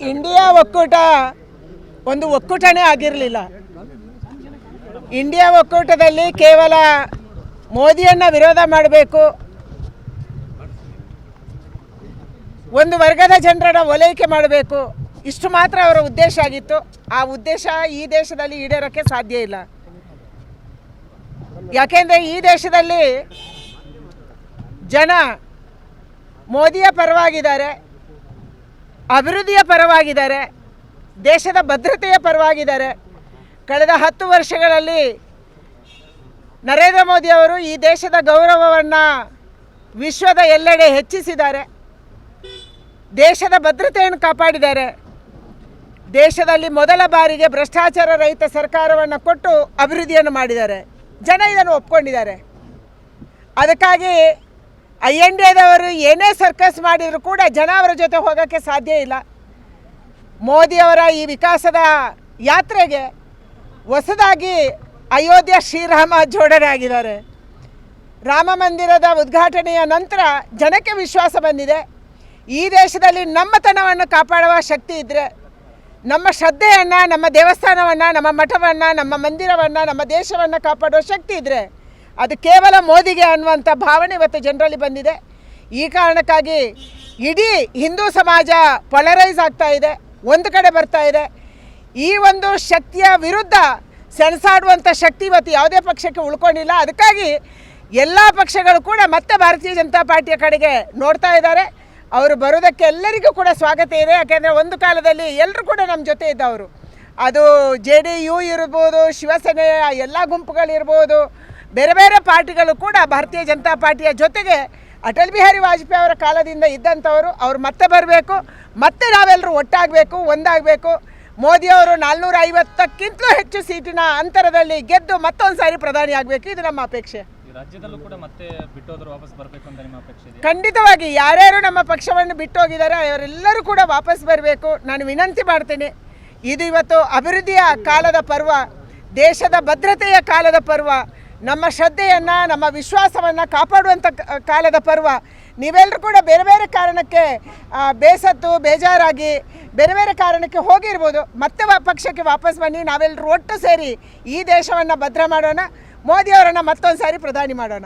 India ಒಕ್ಕೂಟ ಒಂದು ಒಕ್ಕೂಟನೇ ಆಗಿರಲಿಲ್ಲ. ಇಂಡಿಯಾ ಒಕ್ಕೂಟದಲ್ಲಿ ಕೇವಲ ಮೋದಿಯನ್ನು ವಿರೋಧ ಮಾಡಬೇಕು. ಒಂದು ವರ್ಗದ ಜನರನ್ನು ಓಲೈಕೆ ಮಾಡಬೇಕು. ಇಷ್ಟು ಮಾತ್ರ ಅವರ ಉದ್ದೇಶ ಆಗಿತ್ತು. ಆ ಉದ್ದೇಶ ಈ ದೇಶದಲ್ಲಿ ಈಡೇರೋಕ್ಕೆ ಸಾಧ್ಯ ಇಲ್ಲ. ಯಾಕೆಂದರೆ ಈ ದೇಶದಲ್ಲಿ ಜನ ಮೋದಿಯ ಪರವಾಗಿದ್ದಾರೆ. ಅಭಿವೃದ್ಧಿಯ ಪರವಾಗಿದ್ದಾರೆ, ದೇಶದ ಭದ್ರತೆಯ ಪರವಾಗಿದ್ದಾರೆ. ಕಳೆದ ಹತ್ತು ವರ್ಷಗಳಲ್ಲಿ ನರೇಂದ್ರ ಮೋದಿ ಅವರು ಈ ದೇಶದ ಗೌರವವನ್ನು ವಿಶ್ವದ ಎಲ್ಲೆಡೆ ಹೆಚ್ಚಿಸಿದ್ದಾರೆ. ದೇಶದ ಭದ್ರತೆಯನ್ನು ಕಾಪಾಡಿದ್ದಾರೆ. ದೇಶದಲ್ಲಿ ಮೊದಲ ಬಾರಿಗೆ ಭ್ರಷ್ಟಾಚಾರ ರಹಿತ ಸರ್ಕಾರವನ್ನು ಕೊಟ್ಟು ಅಭಿವೃದ್ಧಿಯನ್ನು ಮಾಡಿದ್ದಾರೆ. ಜನ ಇದನ್ನು ಒಪ್ಕೊಂಡಿದ್ದಾರೆ. ಅದಕ್ಕಾಗಿ ಐ ಎನ್ ಏನೇ ಸರ್ಕಸ್ ಮಾಡಿದರೂ ಕೂಡ ಜನ ಅವರ ಜೊತೆ ಹೋಗೋಕ್ಕೆ ಸಾಧ್ಯ ಇಲ್ಲ. ಮೋದಿಯವರ ಈ ವಿಕಾಸದ ಯಾತ್ರೆಗೆ ಹೊಸದಾಗಿ ಅಯೋಧ್ಯೆ ಶ್ರೀರಾಮ ಜೋಡಣೆ ಆಗಿದ್ದಾರೆ. ರಾಮ ಮಂದಿರದ ಉದ್ಘಾಟನೆಯ ನಂತರ ಜನಕ್ಕೆ ವಿಶ್ವಾಸ ಬಂದಿದೆ. ಈ ದೇಶದಲ್ಲಿ ನಮ್ಮತನವನ್ನು ಕಾಪಾಡುವ ಶಕ್ತಿ ಇದ್ದರೆ ನಮ್ಮ ಶ್ರದ್ಧೆಯನ್ನು, ನಮ್ಮ ದೇವಸ್ಥಾನವನ್ನು, ನಮ್ಮ ಮಠವನ್ನು, ನಮ್ಮ ಮಂದಿರವನ್ನು, ನಮ್ಮ ದೇಶವನ್ನು ಕಾಪಾಡುವ ಶಕ್ತಿ ಇದ್ದರೆ ಅದು ಕೇವಲ ಮೋದಿಗೆ ಅನ್ನುವಂಥ ಭಾವನೆ ಇವತ್ತು ಜನರಲ್ಲಿ ಬಂದಿದೆ. ಈ ಕಾರಣಕ್ಕಾಗಿ ಇಡೀ ಹಿಂದೂ ಸಮಾಜ ಪೊಲರೈಸ್ ಆಗ್ತಾ ಇದೆ, ಒಂದು ಕಡೆ ಬರ್ತಾ ಇದೆ. ಈ ಒಂದು ಶಕ್ತಿಯ ವಿರುದ್ಧ ಸೆಣಸಾಡುವಂಥ ಶಕ್ತಿ ಇವತ್ತು ಯಾವುದೇ ಪಕ್ಷಕ್ಕೆ ಉಳ್ಕೊಂಡಿಲ್ಲ. ಅದಕ್ಕಾಗಿ ಎಲ್ಲ ಪಕ್ಷಗಳು ಕೂಡ ಮತ್ತೆ ಭಾರತೀಯ ಜನತಾ ಪಾರ್ಟಿಯ ಕಡೆಗೆ ನೋಡ್ತಾ ಇದ್ದಾರೆ. ಅವರು ಬರೋದಕ್ಕೆ ಎಲ್ಲರಿಗೂ ಕೂಡ ಸ್ವಾಗತ ಇದೆ. ಯಾಕೆಂದರೆ ಒಂದು ಕಾಲದಲ್ಲಿ ಎಲ್ಲರೂ ಕೂಡ ನಮ್ಮ ಜೊತೆ ಇದ್ದವರು. ಅದು ಜೆ ಡಿ ಯು ಇರ್ಬೋದು, ಶಿವಸೇನೆಯ ಎಲ್ಲ ಗುಂಪುಗಳಿರ್ಬೋದು ಬೇರೆ ಬೇರೆ ಪಾರ್ಟಿಗಳು ಕೂಡ ಭಾರತೀಯ ಜನತಾ ಪಾರ್ಟಿಯ ಜೊತೆಗೆ ಅಟಲ್ ಬಿಹಾರಿ ವಾಜಪೇಯಿ ಅವರ ಕಾಲದಿಂದ ಇದ್ದಂಥವರು ಅವ್ರು ಮತ್ತೆ ಬರಬೇಕು ಮತ್ತೆ ನಾವೆಲ್ಲರೂ ಒಟ್ಟಾಗಬೇಕು ಒಂದಾಗಬೇಕು. ಮೋದಿಯವರು ನಾಲ್ನೂರ ಐವತ್ತಕ್ಕಿಂತಲೂ ಹೆಚ್ಚು ಸೀಟಿನ ಅಂತರದಲ್ಲಿ ಗೆದ್ದು ಮತ್ತೊಂದು ಸಾರಿ ಪ್ರಧಾನಿ ಆಗಬೇಕು ಇದು ನಮ್ಮ ಅಪೇಕ್ಷೆ. ರಾಜ್ಯದಲ್ಲೂ ಕೂಡ ಮತ್ತೆ ಬಿಟ್ಟೋದ್ರು ವಾಪಸ್ ಬರಬೇಕು ಅಂತ ನಿಮ್ಮ ಅಪೇಕ್ಷೆ ಇದೆ ಖಂಡಿತವಾಗಿ ಯಾರ್ಯಾರು ನಮ್ಮ ಪಕ್ಷವನ್ನು ಬಿಟ್ಟು ಹೋಗಿದ್ದಾರೆ ಅವರೆಲ್ಲರೂ ಕೂಡ ವಾಪಸ್ ಬರಬೇಕು. ನಾನು ವಿನಂತಿ ಮಾಡ್ತೇನೆ ಇದು ಇವತ್ತು ಅಭಿವೃದ್ಧಿಯ ಕಾಲದ ಪರ್ವ ದೇಶದ ಭದ್ರತೆಯ ಕಾಲದ ಪರ್ವ ನಮ್ಮ ಶ್ರದ್ಧೆಯನ್ನು, ನಮ್ಮ ವಿಶ್ವಾಸವನ್ನು ಕಾಪಾಡುವಂಥ ಕಾಲದ ಪರ್ವ. ನೀವೆಲ್ಲರೂ ಕೂಡ ಬೇರೆ ಬೇರೆ ಕಾರಣಕ್ಕೆ ಬೇಸತ್ತು, ಬೇಜಾರಾಗಿ ಬೇರೆ ಬೇರೆ ಕಾರಣಕ್ಕೆ ಹೋಗಿರ್ಬೋದು. ಮತ್ತೆ ಪಕ್ಷಕ್ಕೆ ವಾಪಸ್ ಬನ್ನಿ. ನಾವೆಲ್ಲರೂ ಒಟ್ಟು ಸೇರಿ ಈ ದೇಶವನ್ನು ಭದ್ರ ಮಾಡೋಣ. ಮೋದಿಯವರನ್ನು ಮತ್ತೊಂದು ಸಾರಿ ಪ್ರಧಾನಿ ಮಾಡೋಣ.